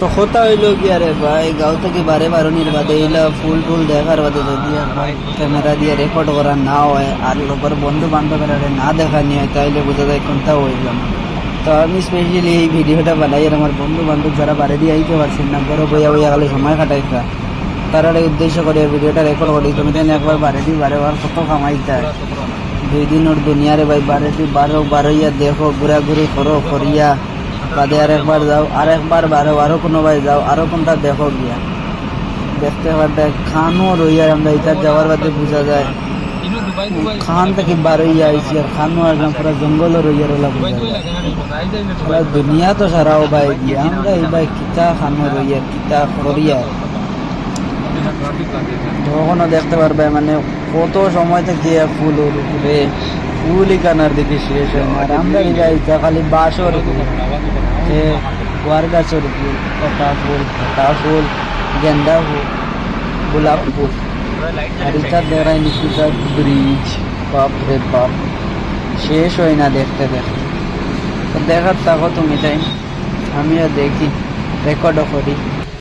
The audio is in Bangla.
তো কথা হইল কি আরে ভাই? গাঁও থেকে বারে বারণির বাদে এইলা ফুল টুল দেখার বাদে যদি আর ভাই ক্যামেরা দিয়ে রেকর্ড করা না হয় আর লোকের বন্ধু বান্ধবের না দেখা নিয়ে হয়, তাইলে বোঝা যায় কোনটা হইলাম তো আমি স্পেশালি এই ভিডিওটা বানাই আর আমার বন্ধু বান্ধব যারা বাড়ি দিয়ে আইতে পারছেন না, বড় বইয়া বইয়া গেলে সময় কাটাইতা তারা উদ্দেশ্য করে ভিডিওটা রেকর্ড করি, তুমি তেন একবার বাড়ি দিয়ে বারে বার কত কামাইতা। দুই দিনের দুনিয়ারে ভাই, বারে দিয়ে বারো বারোইয়া দেখো, ঘোরাঘুরি করো, করিয়া। বাদে আর একবার যাও, আর একবার বারো, আরও কোনো ভাই যাও, আরও কোনটা দেখো গিয়া। দেখতে পারতে খানও রইয়া আমরা ইতার যাওয়ার বাদে বোঝা যায়। খান থেকে বারোইয়া আইসি আর খানও একদম পুরো জঙ্গলও রইয়া যায়। পুরা দুনিয়া তো সারাও ভাই গিয়া, আমরা এই ভাই কিতা খানো রইয়া, কিতা করিয়া। তখনও দেখতে পারবে মানে কত সময় থেকে ফুল ওর উপরে ফুলই কানার দিকে শেষ হয় আর আমরা খালি ফুল এ গোয়ার গাছের ফুল কটা ফুল ফটা ফুল গেন্দা ফুল গোলাপ ফুল আর ইটার দেখায় নিকিতার ব্রিজ, বাপ রে বাপ। শেষ হয় না দেখতে দেখতে। দেখার থাকো তুমি তাই। আমিও দেখি, রেকর্ডও করি।